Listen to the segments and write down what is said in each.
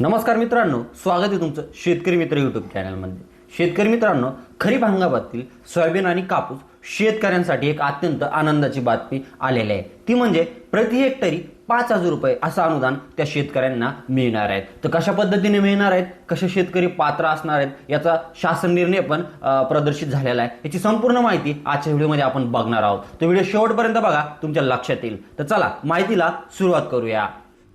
नमस्कार मित्रांनो स्वागत आहे तुमचं शेतकरी मित्र यूट्यूब चॅनलमध्ये शेतकरी मित्रांनो खरीप हंगामातील सोयाबीन आणि कापूस शेतकऱ्यांसाठी एक अत्यंत आनंदाची बातमी आलेली आहे. ती म्हणजे प्रति हेक्टरी पाच हजार रुपये असं अनुदान त्या शेतकऱ्यांना मिळणार आहेत तर कशा पद्धतीने मिळणार आहेत? कसे शेतकरी पात्र असणार आहेत? याचा शासन निर्णय पण प्रदर्शित झालेला आहे. याची संपूर्ण माहिती आजच्या व्हिडिओमध्ये आपण बघणार आहोत. तर व्हिडिओ शेवटपर्यंत बघा तुमच्या लक्षात येईल. तर चला माहितीला सुरुवात करूया.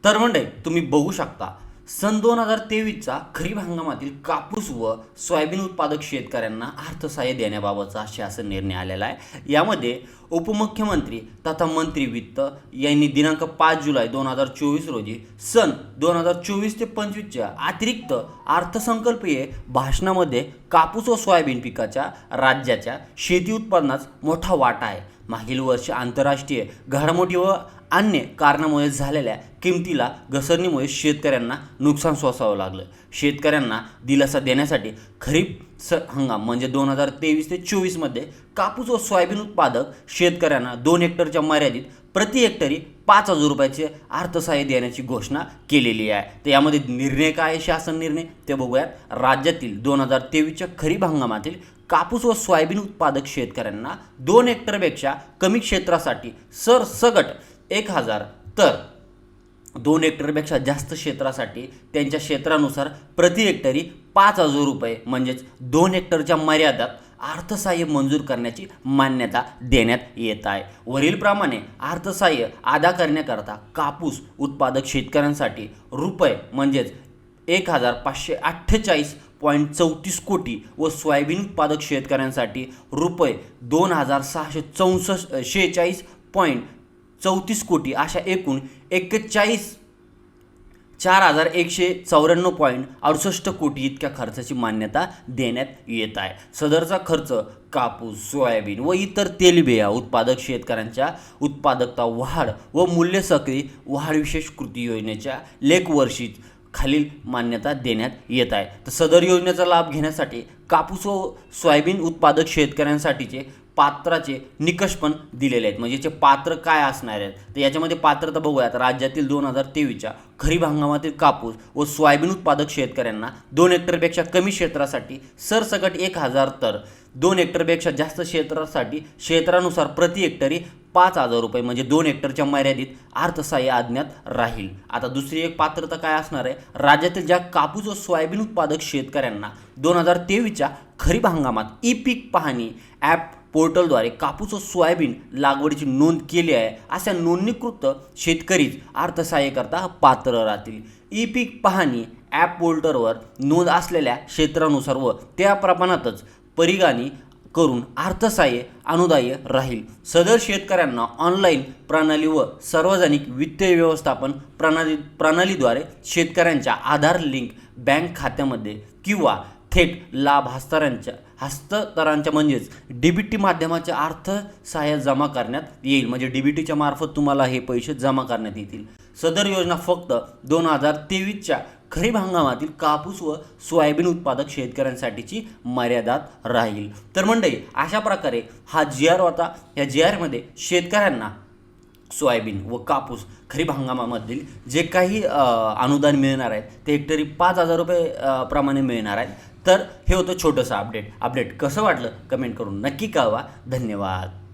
तर म्हणजे तुम्ही बघू शकता सन दोन हजार तेवीसचा खरीप हंगामातील कापूस व सोयाबीन उत्पादक शेतकऱ्यांना अर्थसहाय्य देण्याबाबतचा शासन निर्णय आलेला आहे. यामध्ये उपमुख्यमंत्री तथा मंत्री वित्त यांनी दिनांक पाच जुलै दोन हजार चोवीस रोजी सन दोन हजार चोवीस ते पंचवीसच्या अतिरिक्त अर्थसंकल्पीय भाषणामध्ये कापूस व सोयाबीन पिकाच्या राज्याच्या शेती उत्पादनात मोठा वाटा आहे. मागील वर्षी आंतरराष्ट्रीय घडामोडी व अन्य कारणामुळे झालेल्या किमतीला घसरणीमुळे शेतकऱ्यांना नुकसान सोसावं लागलं. शेतकऱ्यांना दिलासा देण्यासाठी खरीप स हंगाम म्हणजे दोन हजार तेवीस ते चोवीसमध्ये कापूस व सोयाबीन उत्पादक शेतकऱ्यांना दोन हेक्टरच्या मर्यादित प्रति हेक्टरी पाच हजार रुपयाचे अर्थसहाय्य देण्याची घोषणा केलेली आहे. तर यामध्ये निर्णय काय आहे? शासन निर्णय? ते बघूयात. राज्यातील दोन हजार तेवीसच्या खरीप हंगामातील कापूस व सोयाबीन उत्पादक शेतकऱ्यांना दोन हेक्टरपेक्षा कमी क्षेत्रासाठी सरसगट एक हजार. तर दोन हेक्टरपेक्षा जास्त क्षेत्रासाठी त्यांच्या क्षेत्रानुसार प्रति हेक्टरी पाच हजार रुपये म्हणजेच दोन हेक्टरच्या मर्यादात अर्थसहाय्य मंजूर करण्याची मान्यता देण्यात येत आहे. वरीलप्रमाणे अर्थसहाय्य अदा करण्याकरता कापूस उत्पादक शेतकऱ्यांसाठी रुपये म्हणजेच एक हजार पाचशे अठ्ठेचाळीस पॉईंट चौतीस कोटी व सोयाबीन उत्पादक शेतकऱ्यांसाठी रुपये दोन हजार सहाशे चौसष्ट शेहेचाळीस पॉईंट चौतीस कोटी अशा एकूण एक्केचाळीस चार हजार एकशे चौऱ्याण्णव पॉईंट अडुसष्ट कोटी इतक्या खर्चाची मान्यता देण्यात येत आहे. सदरचा खर्च कापूस सोयाबीन व इतर तेलबिया उत्पादक शेतकऱ्यांच्या उत्पादकता वाढ व मूल्य सक्री वाढ विशेष कृती योजनेच्या लेखवर्षी खालील मान्यता देण्यात येत आहे. तर सदर योजनेचा लाभ घेण्यासाठी कापूस व सोयाबीन उत्पादक शेतकऱ्यांसाठीचे पात्राचे निकष पण दिलेले आहेत. म्हणजे याचे पात्र काय असणार आहेत? तर याच्यामध्ये पात्रता बघूयात. राज्यातील दोन हजार तेवीसच्या खरीप हंगामातील कापूस व सोयाबीन उत्पादक शेतकऱ्यांना दोन हेक्टरपेक्षा कमी क्षेत्रासाठी सरसकट एक हजार तर दोन हेक्टरपेक्षा जास्त क्षेत्रासाठी क्षेत्रानुसार प्रति हेक्टरी पाच हजार रुपये. म्हणजे दोन हेक्टरच्या मर्यादित अर्थसहाय्य आज्ञात राहील. आता दुसरी एक पात्रता काय असणार आहे? राज्यातील ज्या कापूस व सोयाबीन उत्पादक शेतकऱ्यांना दोन हजार तेवीसच्या खरीप हंगामात ई पीक पाहणी ॲप पोर्टलद्वारे कापूस व सोयाबीन लागवडीची नोंद केली आहे. अशा नोंदणीकृत शेतकरीच अर्थसहाय्यकरता पात्र राहतील. ई पीक पाहणी ॲप पोर्टलवर नोंद असलेल्या क्षेत्रानुसार व त्या प्रमाणातच परिगाणी करून अर्थसहाय्य अनुदाय राहील. सदर शेतकऱ्यांना ऑनलाईन प्रणाली व सार्वजनिक वित्तीय व्यवस्थापन प्रणाली प्रणालीद्वारे शेतकऱ्यांच्या आधार लिंक बँक खात्यामध्ये किंवा थेट लाभ हस्तांतरांच्या हस्तांतरांच्या म्हणजेच डी बी टी माध्यमाच्या अर्थसहाय्य जमा करण्यात येईल. म्हणजे डी बी टीच्या मार्फत तुम्हाला हे पैसे जमा करण्यात येतील. सदर योजना फक्त दोन हजार तेवीसच्या खरीप हंगामातील कापूस व सोयाबीन उत्पादक शेतकऱ्यांसाठीची मर्यादात राहील. तर मंडळी अशा प्रकारे हा जी आर होता. या जी आरमध्ये शेतकऱ्यांना सोयाबीन व कापूस खरीप हंगामामधील जे काही अनुदान मिळणार आहे ते हेक्टरी पाच हजार रुपये प्रमाणे मिळणार आहेत तर हे होतं छोटंसं अपडेट अपडेट कसं वाटलं? कमेंट करून नक्की कळवा. धन्यवाद.